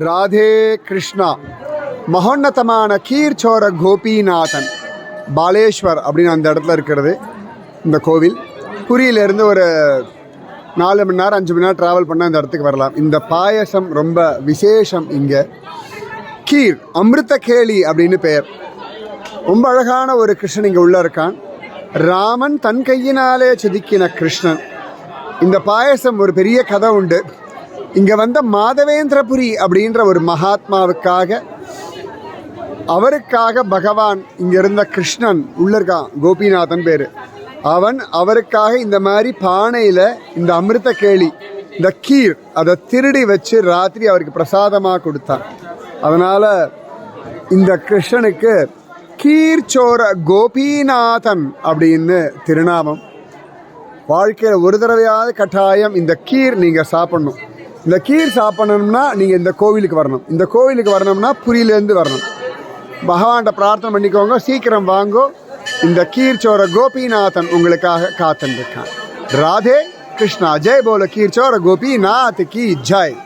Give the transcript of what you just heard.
ராதே கிருஷ்ணா. மகோன்னதமான கீர்ச்சோர கோபிநாதன். பாலேஸ்வர் அப்படின்னு அந்த இடத்துல இருக்கிறது இந்த கோவில். புரியிலேருந்து ஒரு நாலு மணி நேரம் அஞ்சு மணி நேரம் ட்ராவல் பண்ணால் இந்த இடத்துக்கு வரலாம். இந்த பாயசம் ரொம்ப விசேஷம் இங்கே. கீர் அமிர்த கேலி அப்படின்னு பெயர். ரொம்ப அழகான ஒரு கிருஷ்ணன் இங்கே உள்ளே இருக்கான். ராமன் தன் கையினாலே செதுக்கின கிருஷ்ணன். இந்த பாயசம் ஒரு பெரிய கதை உண்டு. இங்கே வந்த மாதவேந்திரபுரி அப்படின்ற ஒரு மகாத்மாவுக்காக அவருக்காக பகவான் இங்கே இருந்த கிருஷ்ணன் உள்ள இருக்கான் கோபிநாதன் பேர். அவன் அவருக்காக இந்த மாதிரி பானையில் இந்த அமிர்த கேளி இந்த கீர் அதை திருடி வச்சு ராத்திரி அவருக்கு பிரசாதமாக கொடுத்தான். அதனால் இந்த கிருஷ்ணனுக்கு கீர்ச்சோர கோபிநாதன் அப்படின்னு திருநாமம். வாழ்க்கையில் ஒரு தடவையாவது கட்டாயம் இந்த கீர் நீங்கள் சாப்பிடணும். இந்த கீர் சாப்பிடணும்னா நீங்கள் இந்த கோவிலுக்கு வரணும். இந்த கோவிலுக்கு வரணும்னா புரியிலேருந்து வரணும். பகவான்கிட்ட பிரார்த்தனை பண்ணிக்கோங்க. சீக்கிரம் வாங்கோ. இந்த கீர்ச்சோர கோபிநாதன் உங்களுக்காக காத்துருக்கான். ராதே கிருஷ்ணா. ஜெய் போல கீர்ச்சோர கோபிநாத் கி ஜெய்.